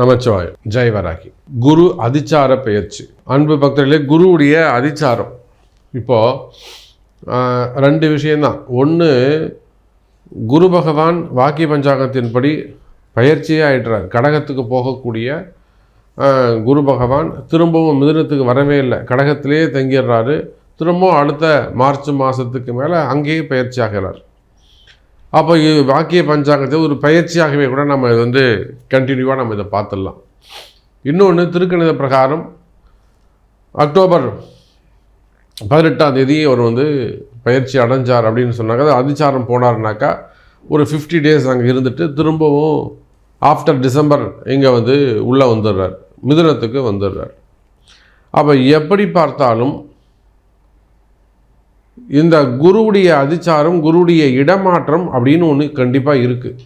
நமச்சிவாயம். ஜெய்வராகி குரு அதிச்சார பெயர்ச்சி. அன்பு பக்தர்களே குருவுடைய அதிச்சாரம். இப்போது ரெண்டு விஷயந்தான் ஒன்று குரு பகவான் வாக்கிய பஞ்சாங்கத்தின்படி பயிற்சியே ஆகிடுறார் கடகத்துக்கு போகக்கூடிய குரு பகவான் திரும்பவும் மிதுனத்துக்கு வரவே இல்லை. கடகத்திலேயே தங்கிடுறாரு. திரும்பவும் அடுத்த மார்ச் மாதத்துக்கு மேலே அங்கேயே பயிற்சி ஆகிறார். அப்போ வாக்கிய பஞ்சாங்கத்தை ஒரு பயிற்சியாகவே கூட நம்ம இது வந்து கண்டினியூவாக நம்ம இதை பார்த்துடலாம். இன்னொன்று திருக்கணித பிரகாரம் அக்டோபர் பதினெட்டாம் தேதி அவர் வந்து பயிற்சி அடைஞ்சார் அப்படின்னு சொன்னாங்க. அது அதிச்சாரம் போனார்னாக்கா ஒரு ஃபிஃப்டி டேஸ் அங்கே இருந்துட்டு திரும்பவும் ஆஃப்டர் டிசம்பர் இங்கே வந்து உள்ளே வந்துடுறார். மிதுனத்துக்கு வந்துடுறார். அப்போ எப்படி பார்த்தாலும் இந்த குருவுடைய அதிச்சாரம் குருவுடைய இடமாற்றம் அப்படின்னு ஒன்று கண்டிப்பாக இருக்குது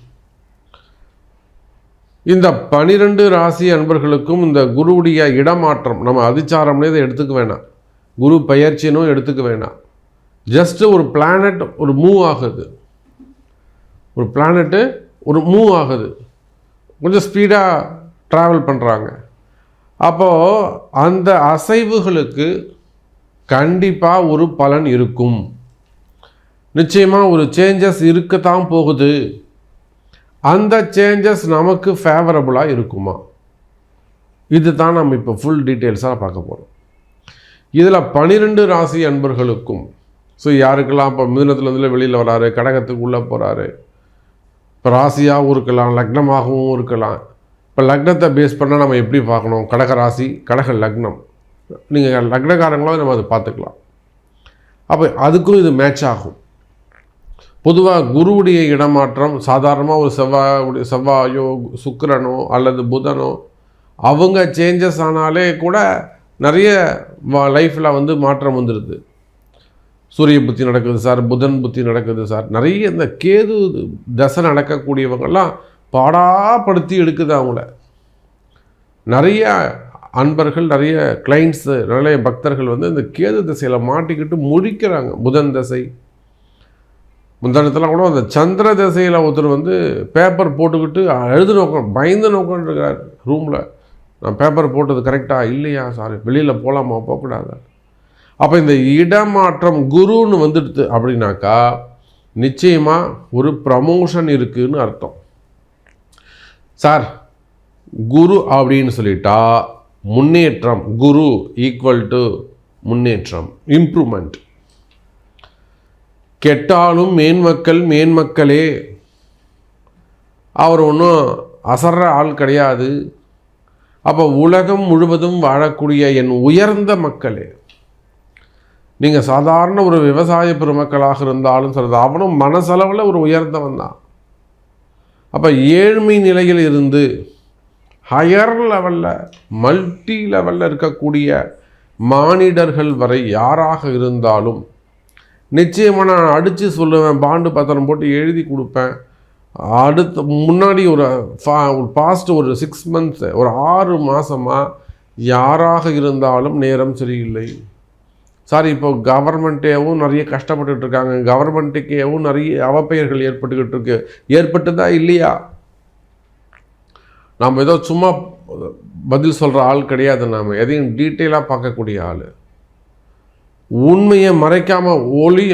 இந்த பனிரெண்டு ராசி அன்பர்களுக்கும் இந்த குருவுடைய இடமாற்றம் நம்ம அதிச்சாரம்னே இதை எடுத்துக்க வேணாம். குரு பயிற்சினும் எடுத்துக்க வேணாம். ஜஸ்ட்டு ஒரு பிளானட் ஒரு மூவ் ஆகுது. ஒரு பிளானட்டு ஒரு மூவ் ஆகுது. கொஞ்சம் ஸ்பீடாக ட்ராவல் பண்ணுறாங்க அப்போது அந்த அசைவுகளுக்கு கண்டிப்பாக ஒரு பலன் இருக்கும். நிச்சயமாக ஒரு சேஞ்சஸ் இருக்கத்தான் போகுது. அந்த சேஞ்சஸ் நமக்கு ஃபேவரபுளாக இருக்குமா? இது தான் நம்ம இப்போ ஃபுல் டீட்டெயில்ஸாக பார்க்க போகிறோம் இதில் பனிரெண்டு ராசி அன்பர்களுக்கும் ஸோ யாருக்கெல்லாம் இப்போ மிதனத்துலேருந்து வெளியில் வராரு கடகத்துக்கு உள்ளே போகிறாரு இப்போ ராசியாகவும் இருக்கலாம் லக்னமாகவும் இருக்கலாம். இப்போ லக்னத்தை பேஸ் பண்ணால் நம்ம எப்படி பார்க்கணும்? கடக ராசி கடக லக்னம். நீங்கள் லக்னக்காரங்களும் நம்ம அதை பார்த்துக்கலாம். அப்போ அதுக்கும் இது மேட்ச் ஆகும். பொதுவாக குருவுடைய இடமாற்றம் சாதாரணமாக ஒரு செவ்வாய் செவ்வாயோ சுக்கரனோ அல்லது புதனோ அவங்க சேஞ்சஸ் ஆனாலே கூட நிறைய லைஃப்பில் வந்து மாற்றம் வந்துடுது சூரிய புத்தி நடக்குது சார் புதன் புத்தி நடக்குது சார். நிறைய இந்த கேது தசை நடக்கக்கூடியவங்கெல்லாம் பாடாப்படுத்தி எடுக்குது அவங்கள. நிறைய அன்பர்கள் நிறைய கிளைண்ட்ஸு நிறைய பக்தர்கள் வந்து இந்த கேது திசையில் மாட்டிக்கிட்டு முழிக்கிறாங்க. புதன் தசை. முந்தானத்தில் கூட அந்த சந்திர திசையில் ஒருத்தர் வந்து பேப்பர் போட்டுக்கிட்டு எழுது நோக்கம் பயந்து நோக்கம்ன்றிருக்கிறார் ரூமில் நான் பேப்பர் போட்டது கரெக்டாக இல்லையா? சாரி வெளியில் போகலாமா போகக்கூடாது? அப்போ இந்த இடமாற்றம் குருன்னு வந்துடுது அப்படின்னாக்கா நிச்சயமாக ஒரு ப்ரமோஷன் இருக்குதுன்னு அர்த்தம். சார் குரு அப்படின்னு சொல்லிட்டா முன்னேற்றம். குரு ஈக்குவல் டு முன்னேற்றம். இம்ப்ரூவ்மெண்ட் கெட்டாலும் மேன்மக்கள் மேன்மக்களே அவர் ஒன்றும் அசர்ற ஆள் கிடையாது. அப்போ உலகம் முழுவதும் வாழக்கூடிய என் உயர்ந்த மக்களே நீங்கள் சாதாரண ஒரு விவசாய பெருமக்களாக இருந்தாலும் சரி அவனும் மனசளவில் ஒரு உயர்ந்தவன் தான். அப்போ ஏழ்மை நிலையில் இருந்து ஹையர் லெவலில் மல்டி லெவலில் இருக்கக்கூடிய மானிடர்கள் வரை யாராக இருந்தாலும் நிச்சயமாக நான் அடித்து சொல்லுவேன் பாண்டு பத்திரம் போட்டு எழுதி கொடுப்பேன். அடுத்த முன்னாடி ஒரு ஃபா- ஒரு பாஸ்ட் ஒரு சிக்ஸ் மந்த்ஸ் ஒரு ஆறு மாதமாக யாராக இருந்தாலும் நேரம் சரியில்லை. சாரி இப்போ கவர்மெண்ட்டேவும் நிறைய கஷ்டப்பட்டுட்ருக்காங்க கவர்மெண்ட்டுக்கேவும் நிறைய அவப்பெயர்கள் ஏற்பட்டுக்கிட்டு இருக்கு. ஏற்பட்டுதா இல்லையா? நாம் ஏதோ சும்மா பதில் சொல்கிற ஆள் கிடையாது நாம். எதையும் டீட்டெயிலாக பார்க்கக்கூடிய ஆள். உண்மையை மறைக்காமல் ஒளி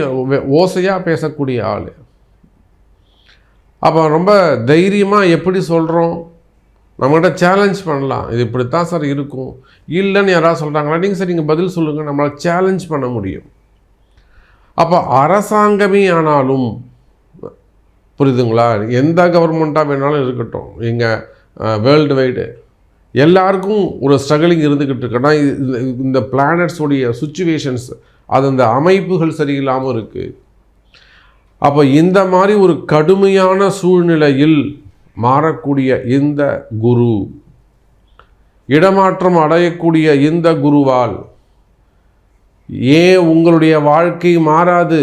ஓசையாக பேசக்கூடிய ஆள். அப்போ ரொம்ப தைரியமாக எப்படி சொல்கிறோம் நம்மகிட்ட சேலஞ்ச் பண்ணலாம். இது இப்படித்தான் சார் இருக்கும். இல்லைன்னு யாராவது சொல்கிறாங்களா நீங்கள் சார் நீங்கள் பதில் சொல்லுங்கள் நம்மளால் சேலஞ்ச் பண்ண முடியும். அப்போ அரசாங்கமே ஆனாலும் புரியுதுங்களா? எந்த கவர்மெண்ட்டாக வேணாலும் இருக்கட்டும். இங்கே வேர்ல்டு வைடு எல்லாருக்கும் ஒரு ஸ்ட்ரகிளிங் இருந்துக்கிட்டு இருக்குன்னா இது- இந்த பிளானட்ஸோடைய சுச்சுவேஷன்ஸ் அது அந்த அமைப்புகள் சரியில்லாமல் இருக்குது அப்போ இந்த மாதிரி ஒரு கடுமையான சூழ்நிலையில் மாறக்கூடிய இந்த குரு இடமாற்றம் அடையக்கூடிய இந்த குருவால் ஏன் உங்களுடைய வாழ்க்கை மாறாது?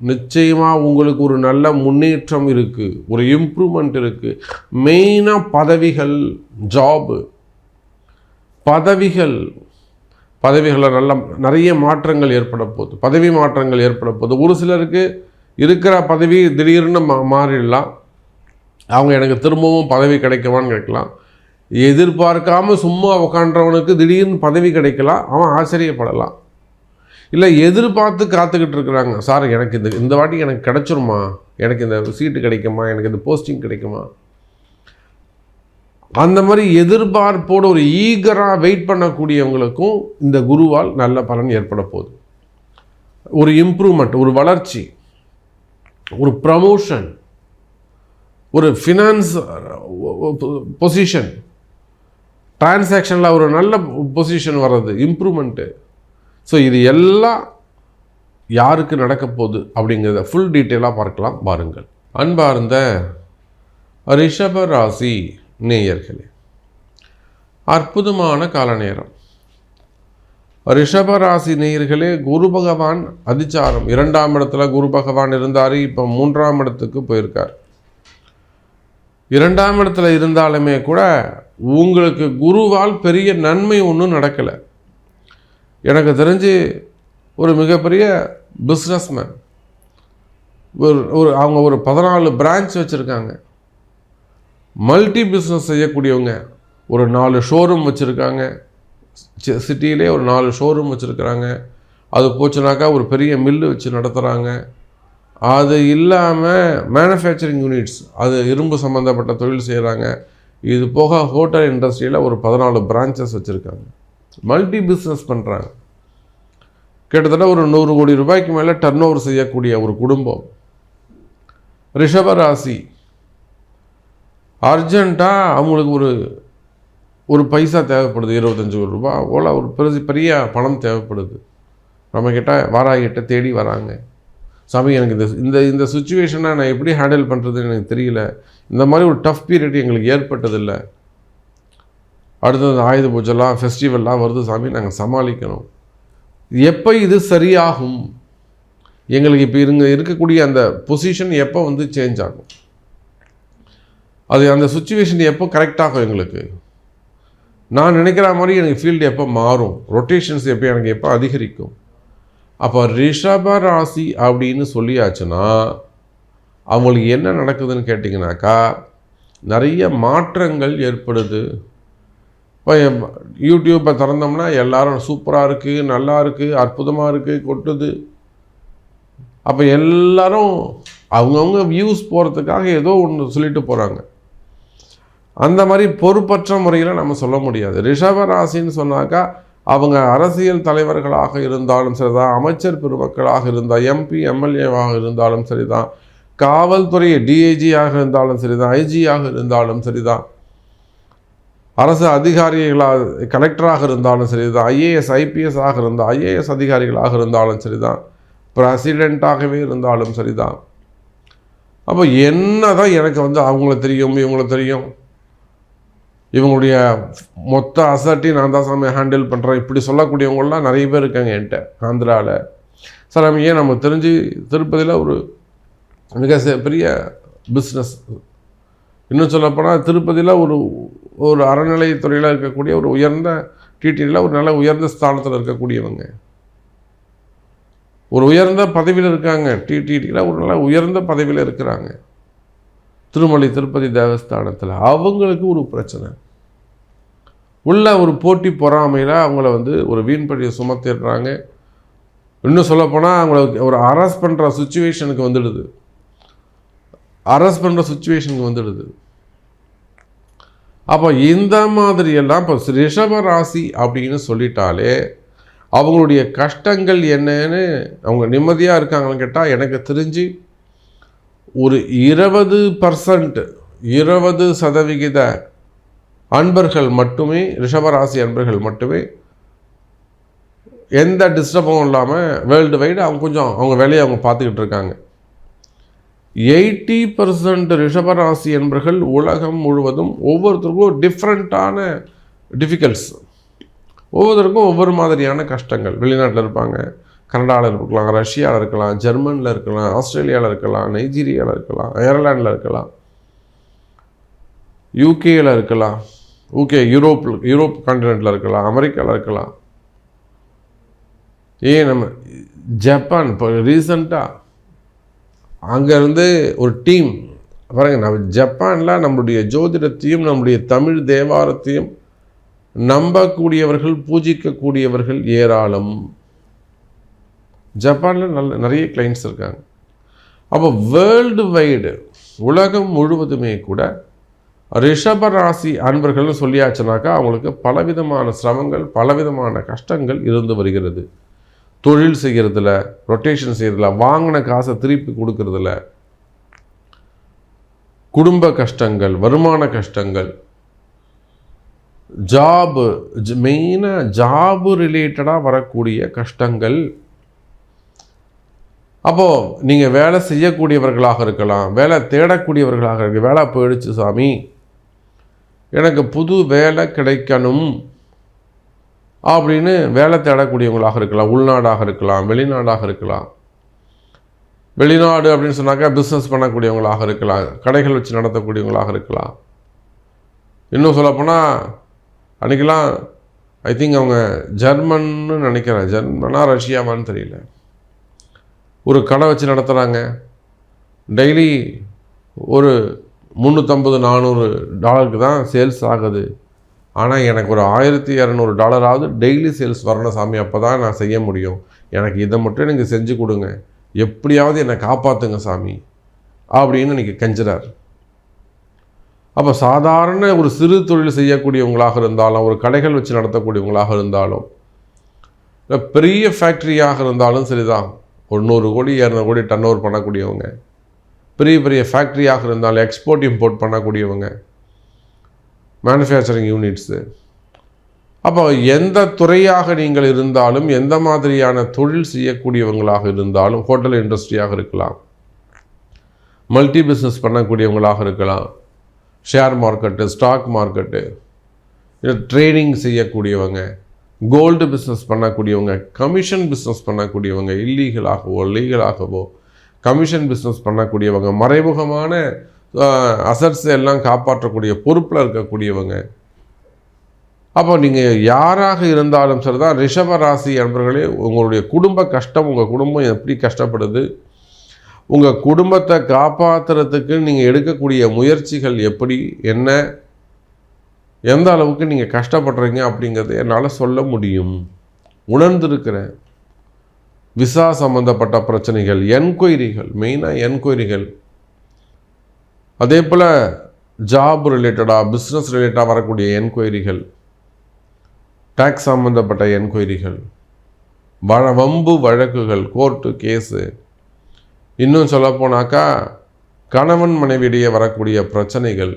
நிச்சயமாக உங்களுக்கு ஒரு நல்ல முன்னேற்றம் இருக்குது ஒரு இம்ப்ரூவ்மெண்ட் இருக்குது மெயினாக பதவிகள் ஜாபு பதவிகள். பதவிகளில் நல்ல நிறைய மாற்றங்கள் ஏற்பட போகுது. பதவி மாற்றங்கள் ஏற்பட போகுது. ஒரு சிலருக்கு இருக்கிற பதவி திடீர்னு மா மாறிடலாம். அவங்க எனக்கு திரும்பவும் பதவி கிடைக்குமான்னு கேட்கலாம். எதிர்பார்க்காம சும்மா உக்காண்டவனுக்கு திடீர்னு பதவி கிடைக்கலாம். அவன் ஆச்சரியப்படலாம். இல்லை எதிர்பார்த்து காத்துக்கிட்டு இருக்கிறாங்க. சார் எனக்கு இந்த இந்த வாட்டி எனக்கு கிடச்சிருமா? எனக்கு இந்த சீட்டு கிடைக்குமா? எனக்கு இந்த போஸ்டிங் கிடைக்குமா? அந்த மாதிரி எதிர்பார்ப்போடு ஒரு ஈகராக வெயிட் பண்ணக்கூடியவங்களுக்கும் இந்த குருவால் நல்ல பலன் ஏற்பட போகுது. ஒரு இம்ப்ரூவ்மெண்ட் ஒரு வளர்ச்சி ஒரு ப்ரமோஷன் ஒரு ஃபினான்ஸ் பொசிஷன் டிரான்சாக்ஷனில் ஒரு நல்ல பொசிஷன் வர்றது இம்ப்ரூவ்மெண்ட்டு ஸோ இது எல்லாம் யாருக்கு நடக்க போகுது அப்படிங்கிறத ஃபுல் டீட்டெயிலாக பார்க்கலாம் பாருங்கள். அன்பார்ந்த ரிஷப ராசி நேயர்களே அற்புதமான கால நேரம் ரிஷப ராசி நேயர்களே குரு பகவான் அதிச்சாரம். இரண்டாம் இடத்துல குரு பகவான் இருந்தார் இப்போ மூன்றாம் இடத்துக்கு போயிருக்கார். இரண்டாம் இடத்துல இருந்தாலுமே கூட உங்களுக்கு குருவால் பெரிய நன்மை ஒன்றும் நடக்கலை. எனக்கு தெரிஞ்சு ஒரு மிகப்பெரிய பிஸ்னஸ்மேன் ஒரு ஒரு அவங்க ஒரு பதினாலு பிரான்ச் வச்சுருக்காங்க. மல்டி பிஸ்னஸ் செய்யக்கூடியவங்க. ஒரு நாலு ஷோரூம் வச்சுருக்காங்க. சிட்டியிலே ஒரு நாலு ஷோரூம் வச்சுருக்குறாங்க. அது போச்சுனாக்கா ஒரு பெரிய மில்லு வச்சு நடத்துகிறாங்க அது இல்லாமல் மேனுஃபேக்சரிங் யூனிட்ஸ் அது இரும்பு சம்மந்தப்பட்ட தொழில் செய்கிறாங்க இது போக ஹோட்டல் இண்டஸ்ட்ரியில் ஒரு பதினாலு பிரான்ச்சஸ் வச்சுருக்காங்க. மல்டி பிஸ்னஸ் பண்ணுறாங்க கிட்டத்தட்ட ஒரு நூறு கோடி ரூபாய்க்கு மேலே டர்ன் ஓவர் செய்யக்கூடிய ஒரு குடும்பம். ரிஷபராசி. அர்ஜெண்ட்டாக அவங்களுக்கு ஒரு ஒரு பைசா தேவைப்படுது இருபத்தஞ்சி கோடி ரூபா. ஓலா ஒரு பெரிய பெரிய பணம் தேவைப்படுது. நம்மக்கிட்ட வாராகிட்ட தேடி வராங்க. சாமி எனக்கு இந்த இந்த இந்த சுச்சுவேஷனை நான் எப்படி ஹேண்டில் பண்ணுறதுன்னு எனக்கு தெரியல. இந்த மாதிரி ஒரு டஃப் பீரியட் எங்களுக்கு ஏற்பட்டதில்லை. அடுத்தது ஆயுத பூஜைலாம் ஃபெஸ்டிவல்லாம் வருது சாமி நாங்கள் சமாளிக்கணும். எப்போ இது சரியாகும்? எங்களுக்கு இப்போ இருங்க இருக்கக்கூடிய அந்த பொசிஷன் எப்போ வந்து சேஞ்ச் ஆகும்? அது அந்த சுச்சுவேஷன் எப்போ கரெக்டாகும் எங்களுக்கு? நான் நினைக்கிற மாதிரி எனக்கு ஃபீல்டு எப்போ மாறும்? ரொட்டேஷன்ஸ் எப்போ எனக்கு எப்போ அதிகரிக்கும்? அப்போ ரிஷப ராசி அப்படின்னு சொல்லியாச்சுன்னா அவங்களுக்கு என்ன நடக்குதுன்னு கேட்டிங்கனாக்கா நிறைய மாற்றங்கள் ஏற்படுது. இப்போ யூடியூப்பை திறந்தோம்னா எல்லாரும் சூப்பராக இருக்குது நல்லா இருக்குது அற்புதமாக இருக்குது கொட்டுது. அப்போ எல்லாரும் அவங்கவுங்க வியூஸ் போகிறதுக்காக ஏதோ ஒன்று சொல்லிட்டு போகிறாங்க அந்த மாதிரி பொறுப்பற்ற முறையில் நம்ம சொல்ல முடியாது. ரிஷப ராசின்னு சொன்னாக்கா அவங்க அரசியல் தலைவர்களாக இருந்தாலும் சரிதான் அமைச்சர் பெருமக்களாக இருந்தால் எம்பி எம்எல்ஏவாக இருந்தாலும் சரிதான் காவல்துறை டிஐஜியாக இருந்தாலும் சரிதான் ஐஜியாக இருந்தாலும் சரிதான். அரசு அதிகாரிகளாக கலெக்டராக இருந்தாலும் சரி தான் ஐஏஎஸ் ஐபிஎஸ் ஆக இருந்தால் ஐஏஎஸ் அதிகாரிகளாக இருந்தாலும் சரி தான் பிரசிடெண்ட்டாகவே இருந்தாலும் சரி தான் அப்போ என்ன தான் எனக்கு வந்து அவங்கள தெரியும் இவங்கள தெரியும். இவங்களுடைய மொத்த அசட்டையும் நான் தான் சாமி ஹேண்டில் பண்ணுறேன் இப்படி சொல்லக்கூடியவங்களாம் நிறைய பேர் இருக்காங்க என்கிட்ட ஆந்திராவில் சார் நம்ம ஏன் நம்ம தெரிஞ்சு திருப்பதியில் ஒரு மிக பெரிய பிஸ்னஸ் இன்னும் சொல்லப்போனால் திருப்பதியில் ஒரு ஒரு அறநிலையத்துறையில் இருக்கக்கூடிய ஒரு உயர்ந்த டிடியில் ஒரு நல்ல உயர்ந்த ஸ்தானத்தில் இருக்கக்கூடியவங்க. ஒரு உயர்ந்த பதவியில் இருக்காங்க டிடிடியில் ஒரு நல்ல உயர்ந்த பதவியில் இருக்கிறாங்க. திருமலை திருப்பதி தேவஸ்தானத்தில் அவங்களுக்கு ஒரு பிரச்சனை. உள்ள ஒரு போட்டி பொறாமையில் அவங்கள வந்து ஒரு வீண்படியை சுமத்திடுறாங்க. இன்னும் சொல்லப்போனால் அவங்கள ஒரு அரெஸ்ட் பண்ணுற சுச்சுவேஷனுக்கு வந்துடுது. அரெஸ்ட் பண்ணுற சுச்சுவேஷனுக்கு வந்துடுது. அப்போ இந்த மாதிரியெல்லாம் இப்போ ரிஷப ராசி அப்படின்னு சொல்லிட்டாலே அவங்களுடைய கஷ்டங்கள் என்னன்னு அவங்க நிம்மதியாக இருக்காங்கன்னு கேட்டால் எனக்கு தெரிஞ்சு ஒரு இருபது பர்சன்ட் இருபது சதவிகித அன்பர்கள் மட்டுமே ரிஷபராசி அன்பர்கள் மட்டுமே எந்த டிஸ்டர்பும் இல்லாமல் வேர்ல்டு வைடு அவங்க கொஞ்சம் அவங்க வேலையை அவங்க பார்த்துக்கிட்டு இருக்காங்க. எயிட்டி பர்சன்ட் ரிஷபராசி என்பர்கள் உலகம் முழுவதும் ஒவ்வொருத்தருக்கும் டிஃப்ரெண்ட்டான டிஃபிகல்ட்ஸ் ஒவ்வொருத்தருக்கும் ஒவ்வொரு மாதிரியான கஷ்டங்கள். வெளிநாட்டில் இருப்பாங்க. கனடாவில் இருக்கலாம் ரஷ்யாவில் இருக்கலாம் ஜெர்மனில் இருக்கலாம் ஆஸ்திரேலியாவில் இருக்கலாம் நைஜீரியாவில் இருக்கலாம் அயர்லாண்டில் இருக்கலாம் யூகேயில் இருக்கலாம் ஓகே யூரோப் யூரோப் கான்டினெண்ட்டில் இருக்கலாம் அமெரிக்காவில் இருக்கலாம். ஏன் நம்ம ஜப்பான் இப்போ ரீசண்டாக அங்கேருந்து ஒரு டீம். பாருங்க நம்ம ஜப்பானில் நம்மளுடைய ஜோதிடத்தையும் நம்முடைய தமிழ் தேவாரத்தையும் நம்பக்கூடியவர்கள் பூஜிக்கக்கூடியவர்கள் ஏராளம். ஜப்பானில் நல்ல நிறைய கிளைண்ட்ஸ் இருக்காங்க. அப்போ வேர்ல்டு வைடு உலகம் முழுவதுமே கூட ரிஷபராசி அன்பர்கள்னு சொல்லியாச்சுனாக்கா அவங்களுக்கு பலவிதமான சிரமங்கள் பலவிதமான கஷ்டங்கள் இருந்து வருகிறது. தொழில் செய்கிறதுல ரொட்டேஷன் செய்கிறதுல வாங்கின காசை திருப்பி கொடுக்கறதுல குடும்ப கஷ்டங்கள் வருமான கஷ்டங்கள் ஜாபு மெயினாக ஜாபு ரிலேட்டடாக வரக்கூடிய கஷ்டங்கள். அப்போது நீங்கள் வேலை செய்யக்கூடியவர்களாக இருக்கலாம் வேலை தேடக்கூடியவர்களாக இருக்க வேலை போயிடுச்சு சாமி. எனக்கு புது வேலை கிடைக்கணும். அப்படின்னு வேலை தேடக்கூடியவங்களாக இருக்கலாம் உள்நாடாக இருக்கலாம் வெளிநாடாக இருக்கலாம். வெளிநாடு அப்படின்னு சொன்னாக்கா பிஸ்னஸ் பண்ணக்கூடியவங்களாக இருக்கலாம் கடைகள் வச்சு நடத்தக்கூடியவங்களாக இருக்கலாம். இன்னும் சொல்லப்போனால் அன்றைக்கெலாம் ஐ திங்க் அவங்க ஜெர்மன்னு நினைக்கிறேன். ஜெர்மனா ரஷ்யாவான்னு தெரியல. ஒரு கடை வச்சு நடத்துகிறாங்க டெய்லி ஒரு முந்நூற்றம்பது நானூறு டாலருக்கு தான் சேல்ஸ் ஆகுது. ஆனால் எனக்கு ஒரு ஆயிரத்தி இரநூறு டாலராவது டெய்லி சேல்ஸ் வரணும் சாமி. அப்போ தான் நான் செய்ய முடியும். எனக்கு இதை மட்டும் எனக்கு செஞ்சு கொடுங்க. எப்படியாவது என்னை காப்பாற்றுங்க சாமி அப்படின்னு இன்றைக்கி கெஞ்சுறார். அப்போ சாதாரண ஒரு சிறு தொழில் செய்யக்கூடியவங்களாக இருந்தாலும் ஒரு கடைகள் வச்சு நடத்தக்கூடியவங்களாக இருந்தாலும் இல்லை பெரிய ஃபேக்ட்ரியாக இருந்தாலும் சரிதான். ஒரு நூறு கோடி இரநூறு கோடி டர்ன் ஓவர் பண்ணக்கூடியவங்க. பெரிய பெரிய ஃபேக்ட்ரியாக இருந்தாலும் எக்ஸ்போர்ட் இம்போர்ட் பண்ணக்கூடியவங்க. மேனுஃபேக்சரிங் யூனிட்ஸு அப்போ எந்த துறையாக நீங்கள் இருந்தாலும் எந்த மாதிரியான தொழில் செய்யக்கூடியவங்களாக இருந்தாலும் ஹோட்டல் இண்டஸ்ட்ரியாக இருக்கலாம். மல்டி பிஸ்னஸ் பண்ணக்கூடியவங்களாக இருக்கலாம். Share market stock market. Trading செய்யக்கூடியவங்க கோல்டு பிஸ்னஸ் பண்ணக்கூடியவங்க கமிஷன் பிஸ்னஸ் பண்ணக்கூடியவங்க இல்லீகலாகவோ லீகலாகவோ கமிஷன் பிஸ்னஸ் பண்ணக்கூடியவங்க மறைமுகமான அசட்ஸ் எல்லாம் காப்பாற்றக்கூடிய பொறுப்பில் இருக்கக்கூடியவங்க. அப்போ நீங்கள் யாராக இருந்தாலும் சரி தான் ரிஷப ராசி என்பவர்களே உங்களுடைய குடும்ப கஷ்டம் உங்கள் குடும்பம் எப்படி கஷ்டப்படுது உங்கள் குடும்பத்தை காப்பாற்றுறதுக்கு நீங்கள் எடுக்கக்கூடிய முயற்சிகள் எப்படி என்ன எந்த அளவுக்கு நீங்கள் கஷ்டப்படுறீங்க அப்படிங்கிறத என்னால் சொல்ல முடியும். உணர்ந்திருக்கிறேன் விசா சம்மந்தப்பட்ட பிரச்சனைகள் என்கொயரிகள் மெயினாக என்கொயரிகள் அதே போல் ஜாப் ரிலேட்டடாக பிஸ்னஸ் ரிலேட்டடாக வரக்கூடிய என்கொயரிகள் டேக்ஸ் சம்மந்தப்பட்ட என்கொயரிகள் வழ வம்பு வழக்குகள் கோர்ட்டு கேஸு இன்னும் சொல்லப்போனாக்கா கணவன் மனைவியிடையே வரக்கூடிய பிரச்சனைகள்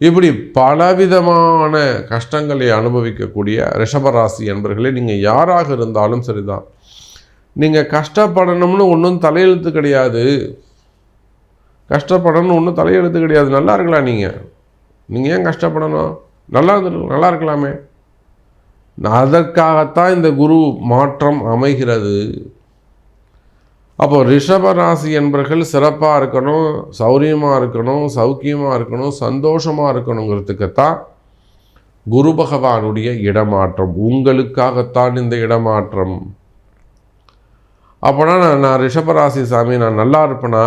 இப்படி பலவிதமான கஷ்டங்களை அனுபவிக்கக்கூடிய ரிஷபராசி என்பர்களே நீங்கள் யாராக இருந்தாலும் சரிதான். நீங்கள் கஷ்டப்படணும்னு ஒன்றும் தலையெழுத்து கிடையாது. கஷ்டப்படணும்னு ஒன்றும் தலையெழுத்து கிடையாது நல்லா இருக்கலாம் நீங்கள் நீங்கள் ஏன் கஷ்டப்படணும்? நல்லா இருந்து நல்லா இருக்கலாமே. அதற்காகத்தான் இந்த குரு மாற்றம் அமைகிறது. அப்போ ரிஷப ராசி என்பர்கள் சிறப்பாக இருக்கணும் சௌரியமாக இருக்கணும் சௌக்கியமாக இருக்கணும் சந்தோஷமாக இருக்கணுங்கிறதுக்குத்தான் குரு பகவானுடைய இடமாற்றம். உங்களுக்காகத்தான் இந்த இடமாற்றம். அப்போனா நான் நான் ரிஷபராசி சாமி நான் நல்லா இருப்பேனா?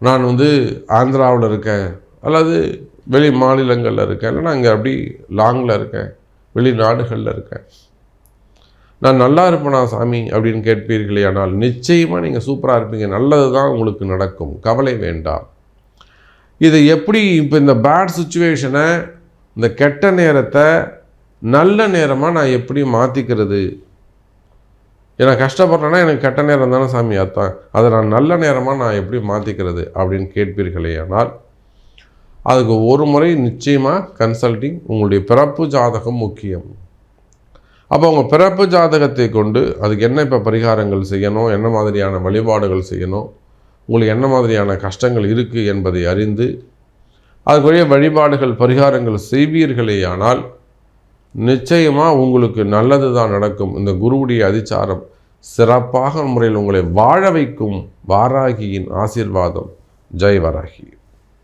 நான் வந்து ஆந்திராவில் இருக்கேன். அல்லது வெளி மாநிலங்களில் இருக்கேன். இல்லைனா அங்கே அப்படி லாங்கில் இருக்கேன். வெளிநாடுகளில் இருக்கேன். நான் நல்லா இருப்பேனா சாமி அப்படின்னு கேட்பீர்களே ஆனால் நிச்சயமாக நீங்கள் சூப்பராக இருப்பீங்க. நல்லது தான் உங்களுக்கு நடக்கும். கவலை வேண்டாம். இதை எப்படி இப்போ இந்த பேட் சுச்சுவேஷனை இந்த கெட்ட நேரத்தை நல்ல நேரமாக நான் எப்படி மாற்றிக்கிறது ஏன்னா கஷ்டப்படுறேன்னா எனக்கு கெட்ட நேரம் தானே சாமி அர்த்தம். அதை நான் நல்ல நேரமாக நான் எப்படி மாற்றிக்கிறது அப்படின்னு கேட்பீர்களே ஆனால் அதுக்கு ஒரு முறை நிச்சயமாக கன்சல்டிங் உங்களுடைய பிறப்பு ஜாதகம் முக்கியம். அப்போ உங்கள் பிறப்பு ஜாதகத்தை கொண்டு அதுக்கு என்ன இப்போ பரிகாரங்கள் செய்யணும் என்ன மாதிரியான வழிபாடுகள் செய்யணும் உங்களுக்கு என்ன மாதிரியான கஷ்டங்கள் இருக்குது என்பதை அறிந்து அதுக்குரிய வழிபாடுகள் பரிகாரங்கள் செய்வீர்களே ஆனால் நிச்சயமாக உங்களுக்கு நல்லது தான் நடக்கும். இந்த குருவுடைய அதிச்சாரம் சிறப்பாக முறையில் உங்களை வாழ வைக்கும் வாராகியின் ஆசீர்வாதம். ஜெய் வராகி.